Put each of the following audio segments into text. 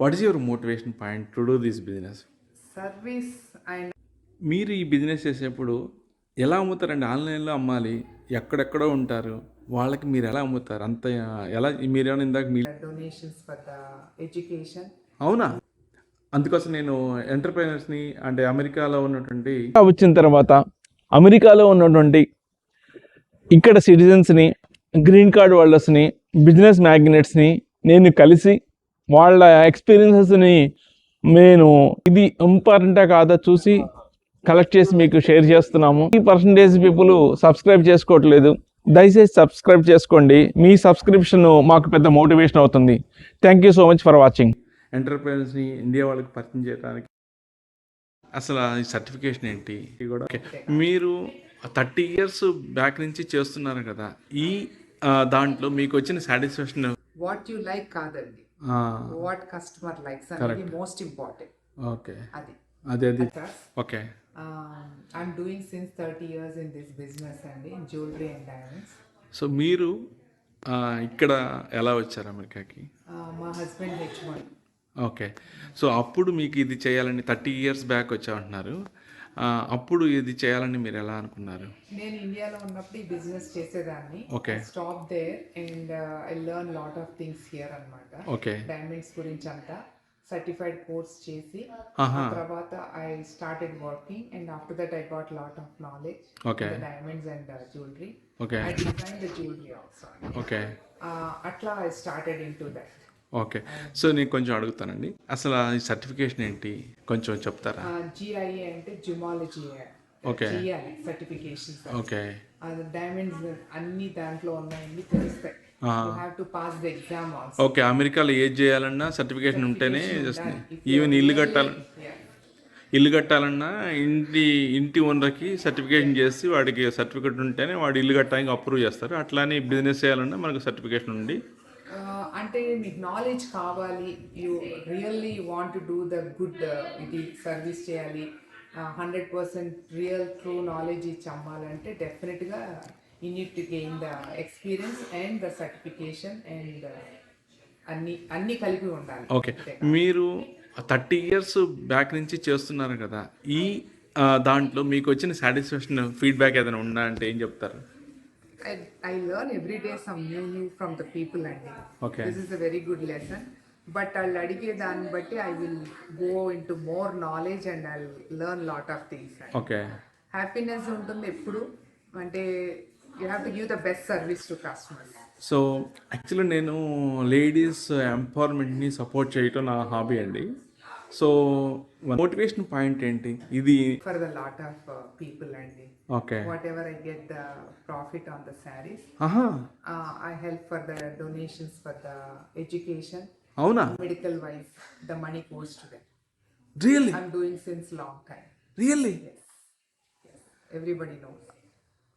What is your motivation point to do this business service and మీరు ఈ business చేసేప్పుడు ఎలా అమ్ముతారండి? ఆన్లైన్లో అమ్మాలి ఎక్కడెక్కడో ఉంటారు వాళ్ళకి మీరు ఎలా అమ్ముతారు? అంత ఎలా మీరు ఏమైనా ఇందాక మీ డొనేషన్స్ ఫర్ ద ఎడ్యుకేషన్ అవునా? అందుకోసం నేను ఎంటర్ప్రైనర్స్ని అంటే అమెరికాలో ఉన్నటువంటి వచ్చిన తర్వాత అమెరికాలో ఉన్నటువంటి ఇక్కడ సిటిజన్స్ని గ్రీన్ కార్డ్ హోల్డర్స్ని బిజినెస్ మ్యాగ్నెట్స్ని నేను కలిసి వాళ్ళ ఎక్స్పీరియన్సెస్ని నేను ఇది ఇంపార్టెంటా కాదా చూసి కలెక్ట్ చేసి మీకు షేర్ చేస్తున్నాము. ఈ పర్సంటేజ్ పీపుల్ సబ్స్క్రైబ్ చేసుకోవట్లేదు. దయచేసి సబ్స్క్రైబ్ చేసుకోండి. మీ సబ్స్క్రిప్షన్ మాకు పెద్ద మోటివేషన్ అవుతుంది. Thank you so much for watching ఎంటర్ప్రైనర్స్ని India వాళ్ళకి పరిచయం చేయడానికి అసలు ఈ సర్టిఫికేషన్ ఏంటి? ఇది కూడా ఓకే. మీరు థర్టీ ఇయర్స్ బ్యాక్ నుంచి చేస్తున్నారు కదా. ఈ దాంట్లో మీకు వచ్చిన సాటిస్ఫాక్షన్ వాట్ యు లైక్ కాదండి. వాట్ కస్టమర్ లైక్స్ అనేది మోస్ట్ ఇంపార్టెంట్ ఓకే అది. అదే అది. Okay I'm doing since thirty years in this business అండి జ్యువెలరీ అండ్ డైమండ్స్ సో మీరు ఇక్కడ ఎలా వచ్చారు అమెరికాకి? మా husband H one okay so అప్పుడు మీకు ఇది చేయాలని థర్టీ ఇయర్స్ బ్యాక్ వచ్చామంటున్నారు అప్పుడు ఇది చేయాలని మీరు ఎలా అనుకున్నారు? నేను ఇండియాలో ఉన్నప్పుడు ఈ బిజినెస్ చేసేదాన్ని. Okay. Stop there and I learn lot of things here అన్నమాట. ఓకే. డైమండ్స్ గురించి అంతా సర్టిఫైడ్ కోర్స్ చేసి తర్వాత I started working and after that I got lot of knowledge okay. Diamonds and jewellery okay. I design the jewellery also okay. అట్లా I started in to that okay. So నేను కొంచెం అడుగుతానండి. అసలు ఈ certification ఏంటి? కొంచెం చెప్తారా? జిఐఏ అంటే జుమాలజీ. చేయాలి సర్టిఫికేషన్స్. ఓకే. డైమండ్స్ అన్ని దాంట్లో ఉన్నాయని తెలుస్తాయి. ఓకే. అమెరికాలో ఏది చేయాలన్నా సర్టిఫికేషన్ ఉంటేనే చేస్తుంది. ఈవెన్ ఇల్లు కట్టాలి ఇల్లు కట్టాలన్నా ఇంటి ఇంటి ఓనర్కి సర్టిఫికేషన్ చేసి వాడికి సర్టిఫికేట్ ఉంటేనే వాడు ఇల్లు కట్టడానికి అప్రూవ్ చేస్తారు. అట్లానే బిజినెస్ చేయాలన్నా మనకు సర్టిఫికేషన్ ఉండి అంటే మీకు నాలెడ్జ్ కావాలి. You really want to do the good ఇది సర్వీస్ చేయాలి. Hundred percent real true knowledge ఇచ్చి అమ్మాలంటే డెఫినెట్గా you need to gain the experience and the certification and అన్ని అన్ని కలిపి ఉండాలి. ఓకే మీరు థర్టీ ఇయర్స్ బ్యాక్ నుంచి చేస్తున్నారు కదా. ఈ దాంట్లో మీకు వచ్చిన సాటిస్ఫాక్షన్ ఫీడ్బ్యాక్ ఏదైనా ఉందా అంటే ఏం చెప్తారు? I, I learn every day some new new from the people and Okay. this is a very good lesson. But I'll అడిగే దాన్ని బట్టి I will go into more knowledge and I'll learn lot of things. Okay happiness ఉంటుంది ఎప్పుడు అంటే you have to give the best service to customers so actually నేను ladies ఎంపవర్మెంట్ని support చేయటం నా హాబీ అండి సో మోటివేషన్ పాయింట్ ఏంటి? ఇది for the lot of people అండి. Okay whatever I get the profit on the ఆహా. I help for the donations for the education అవునా? Medical wise the money goes to them really I'm doing since long time really everybody knows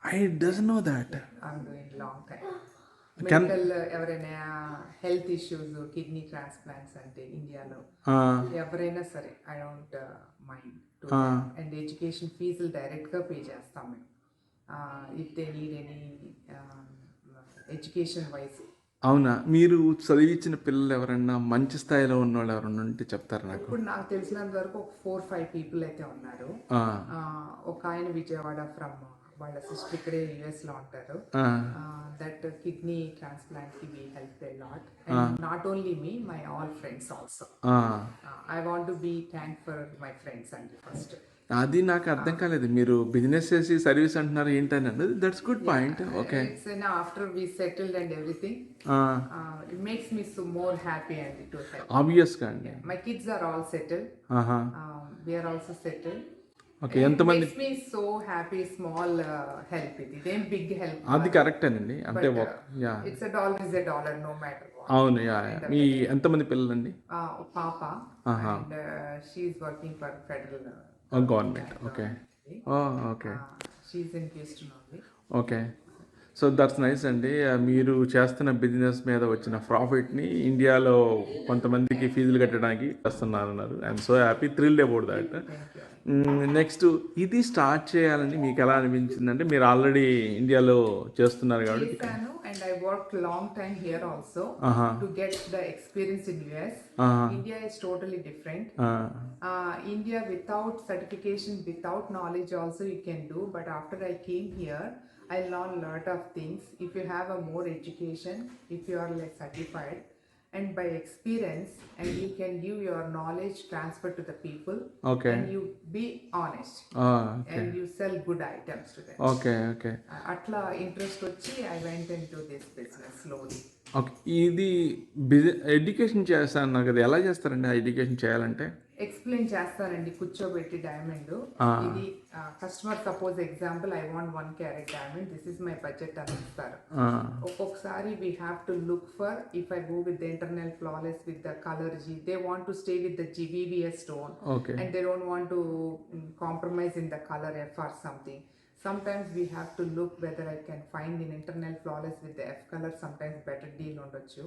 I does know that I'm doing long time medical ఎవరైనా health issues kidney transplants అంటే ఇండియాలో ఎవరైనా సరే I don't mind and education ఫీజులు డైరెక్ట్గా pay చేస్తాం మేము. If they need any education wise అవునా? మీరు చదివించిన పిల్లలు ఎవరన్నా మంచి స్థాయిలో ఉన్న వాళ్ళు ఎవరన్నా ఉంటే చెప్తారు నాకు? ఇప్పుడు నాకు తెలిసినంత వరకు ఒక ఫోర్ ఫైవ్ పీపుల్ అయితే ఉన్నారు. ఒక ఆయన విజయవాడ ఫ్రమ్ వాళ్ళ సిస్టర్ ఇక్కడే యుఎస్లో ఉంటారు. That kidney ట్రాన్స్ప్లాంట్కి we help a lot not only me my all friends also. I want to be thank for my friends అండి ఫస్ట్ అది నాకు అర్థం కాలేదు. మీరు బిజినెస్ చేసి సర్వీస్ అంటున్నారు ఏంటని అన్నది. That's good point okay after we settled and everything it makes me so more happy అండి టు హెల్ప్ ఆబ్వియస్గా అండి my kids are all settled ఆహా we are also settled okay ఎంతమంది? సో హ్యాపీ స్మాల్ హెల్ప్ ఇది. ఇదేం big help అది కరెక్టేనండి అంటే yeah it's a dollar is a dollar no matter అవును యా. మీ ఎంతమంది పిల్లలండి? పాప. And she's working for federal government okay okay she's in Houston only okay so that's nice అండి. మీరు చేస్తున్న బిజినెస్ మీద వచ్చిన ప్రాఫిట్ని ఇండియాలో కొంతమందికి ఫీజులు కట్టడానికి చేస్తున్నారు అన్నారు I'm so happy thrilled about that next ఇది స్టార్ట్ చేయాలని మీకు ఎలా అనిపించింది అంటే మీరు ఆల్రెడీ ఇండియాలో చేస్తున్నారు కాబట్టి. చేశాను and I worked long time here also ఆహా. to get the experience in US. ఆహా. India is totally different. ఆ, Uh, India without certification, without knowledge also you can do. I I learned lot of things. If you have a more education, if you are like certified, and by experience, and you can give your knowledge transfer to the people, okay and you be honest, ఆ, okay and you sell good items to them. Okay Uh, అట్లా interest వచ్చి I went in to this business slowly okay ఇది బిజి education చేస్తాను కదా ఎలా చేస్తారండి ఆ ఎడ్యుకేషన్ చేయాలంటే ఎక్స్ప్లెయిన్ చేస్తానండి కూర్చోబెట్టి డైమండ్ ఇది customer suppose example I want one carat diamond this is my budget అని ఇస్తారు. ఒక్కొక్కసారి we have to look for if I go with the internal flawless with the colour G they want to stay with the GVVS stone and they don't want to compromise in the colour F or something sometimes we have to look whether I can find in internal flawless with F colour sometimes better deal ఉండొచ్చు.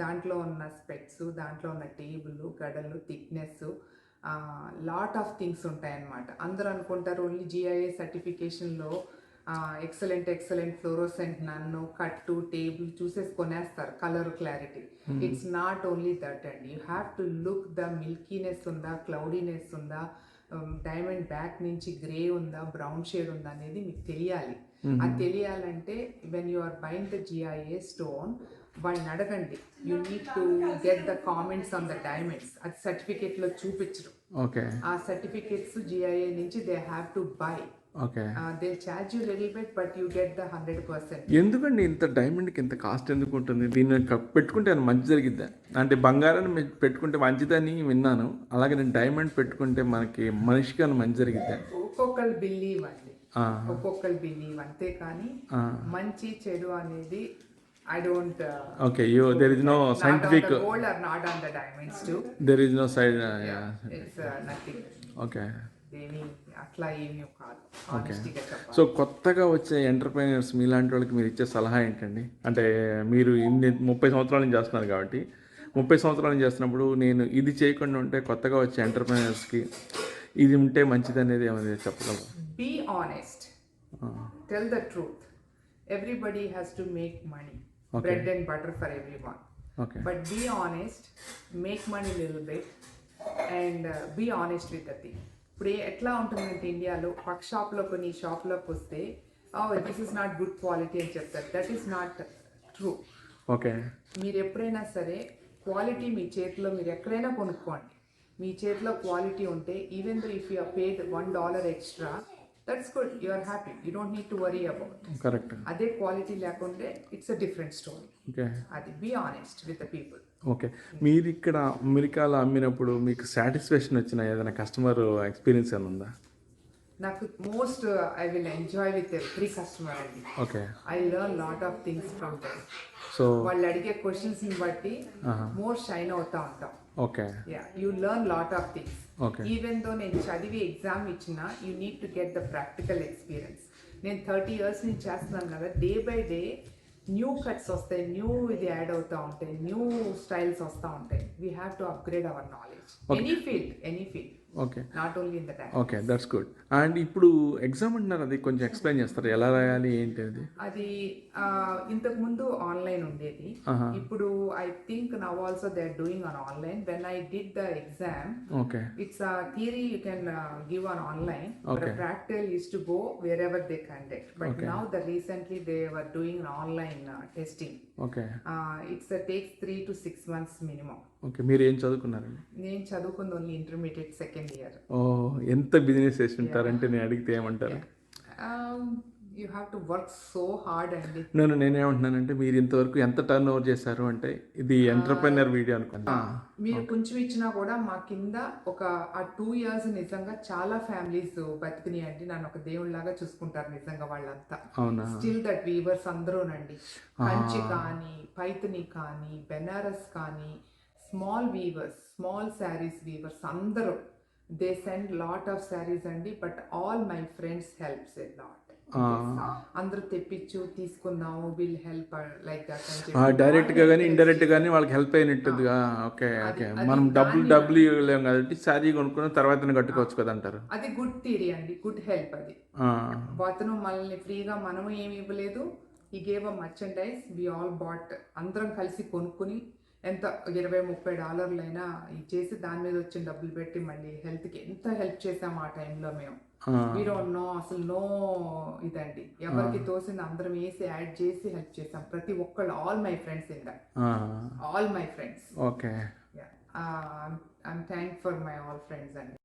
దాంట్లో ఉన్న specs దాంట్లో ఉన్న table గడలు thickness lot of things ఉంటాయన్నమాట. అందరూ అనుకుంటారు only GIA సర్టిఫికేషన్లో ఎక్సలెంట్ ఎక్సలెంట్ ఫ్లోరోసెంట్ నన్ను కట్టు టేబుల్ చూసేసి కొనేస్తారు colour clarity. It's not only that and. You have to look the milkiness ఉందా క్లౌడీనెస్ ఉందా డైమండ్ బ్యాక్ నుంచి గ్రే ఉందా బ్రౌన్ షేడ్ ఉందా అనేది మీకు తెలియాలి. అది తెలియాలంటే when you are buying the GIA stone వాళ్ళని అడగండి. You need to get the comments on the diamonds అది సర్టిఫికేట్లో చూపించరు ఓకే ఆ సర్టిఫికేట్స్ జిఐఏ నుంచి they have to buy okay they charge you little bit but you get the hundred percent ఎందుకండి ఇంత డైమండ్కి ఇంత కాస్ట్ ఎందుకు ఉంటుంది? దీన్ని పెట్టుకుంటే ఏమైనా మంచి జరిగిద్దా? అంటే బంగారాన్ని పెట్టుకుంటే మంచిదని విన్నాను. అలాగే నేను డైమండ్ పెట్టుకుంటే మనకి మనిషికి ఏమైనా మంచి జరిగిద్దా? ఒక్కొక్కరు బిలీవ్ అండి. ఒక్కొక్కరు బిలీవ్ అంతే కానీ. మంచి చెడు అనేది I don't okay you there is no scientific gold or not on the diamonds to there is no side it's nothing okay ఏమి అట్లా ఏమీ కాదు ఆనెస్టీగా చెప్పాలి సో కొత్తగా వచ్చే ఎంటర్ప్రైనర్స్ మీలాంటి వాళ్ళకి మీరు ఇచ్చే సలహా ఏంటండి? అంటే మీరు ఇన్ని ముప్పై సంవత్సరాల నుంచి చేస్తున్నారు కాబట్టి ముప్పై సంవత్సరాల నుంచి చేస్తున్నప్పుడు నేను ఇది చేయకుండా ఉంటే కొత్తగా వచ్చే ఎంటర్ప్రైనర్స్కి ఇది ఉంటే మంచిది అనేది ఏమైనా చెప్పగలరా? Be honest tell the truth everybody has to make money bread and butter for every one but be honest make money little bit and be honest with the thing ఇప్పుడు ఎట్లా ఉంటుందంటే ఇండియాలో పక్క షాప్లో కొన్ని షాప్లోకి వస్తే this is not good quality అని చెప్తారు. That is not true okay మీరు ఎప్పుడైనా సరే క్వాలిటీ మీ చేతిలో మీరు ఎక్కడైనా కొనుక్కోండి. మీ చేతిలో క్వాలిటీ ఉంటే even though if you paid one dollar extra that's good you are happy you don't need to worry about correct అదే క్వాలిటీ లేకుంటే it's a different story okay అది be honest with the people okay మీరు ఇక్కడ అమెరికాలో అమ్మినప్పుడు మీకు satisfaction వచ్చిన ఏదైనా కస్టమర్ ఎక్స్పీరియన్స్ ఏమైనా ఉందా? నాకు most I will enjoy with every customer అండి okay I learn lot of things from them so వాళ్ళు అడిగే క్వశ్చన్స్ని బట్టి మోర్ షైన్ అవుతా ఉంటాం. Okay ya you learn lot of things even though నేను చదివి ఎగ్జామ్ ఇచ్చిన you need to get the practical experience నేను థర్టీ ఇయర్స్ నుంచి చేస్తున్నాను కదా day by day new cuts వస్తాయి న్యూ ఇది యాడ్ అవుతూ ఉంటాయి న్యూ స్టైల్స్ వస్తూ ఉంటాయి. We have to upgrade our knowledge any field any field okay not only in the okay that's good and ఇప్పుడు ఎగ్జామ్ అంటున్నారు అది కొంచెం ఎక్స్ప్లెయిన్ చేస్తారు. ఎలా రాయాలి ఏంటి అది? అది ఆ, ఇంతకు ముందు ఆన్లైన్ ఉండేది. ఇప్పుడు I think now also they are doing on online when I did the exam okay It's a theory you can uh, give on online, but Okay. a practical is to go wherever they conduct. But now the recently they were doing okay a takes three to six months minimum. Okay మీరు ఏం చదువుకున్నారండి? నేను చదువుకుంది only intermediate second year ఓ ఎంత business చేసి ఉంటారంటే నేను అడిగితే ఏమంటారు? You have to work so hard అండి నేను నేనేమంటున్నానంటే మీరు ఇంతవరకు ఎంత టర్న్ ఓవర్ చేశారు అంటే ఇది ఎంటర్ప్రెనర్ వీడియో అనుకున్నా మీరు కొంచెం ఇచ్చినా కూడా మా కింద ఒక ఆ టూ ఇయర్స్ నిజంగా చాలా ఫ్యామిలీస్ బతికినాయండి. నన్ను ఒక దేవుళ్ళలాగా చూసుకుంటారు నిజంగా వాళ్ళంతా. అవునా? స్టిల్ దట్ వీవర్స్ అందరూనండి. కంచి కానీ పైతని కానీ బెనారస్ కానీ small weavers small saris weavers అందరూ. They send lot of saris అండి but all my friends helps a lot అందరూ తెప్పించు తీసుకుందాము విల్ హెల్ప్ లైక్ దట్ డైరెక్ట్గా కానీ ఇండైరెక్ట్ గానీ వాళ్ళకి హెల్ప్ అయినట్టుగా ఓకే ఓకే. మనం డబ్బులు డబ్బులు ఇవ్వలేము కాబట్టి శారీ కొనుక్కున్న తర్వాత కట్టుకోవచ్చు కదా అంటారు అది గుడ్ థియరీ అండి గుడ్ హెల్ప్ అది. అతను మనల్ని ఫ్రీగా మనము ఏమి ఇవ్వలేదు. He gave a merchandise we all bought అందరం కలిసి కొనుక్కుని ఎంత ఇరవై ముప్పై డాలర్లైనా ఇచ్చేసి దాని మీద వచ్చిన డబ్బులు పెట్టి మళ్ళీ హెల్త్కి ఎంత హెల్ప్ చేసాం ఆ టైంలో మేము. డోంట్ నో అసలు నో ఇదండి. ఎవరికి తోసింది అందరం వేసి యాడ్ చేసి హెల్ప్ చేసాం ప్రతి ఒక్కళ్ళు all my friends in that all my friends okay. I'm thank for my all friends అండి.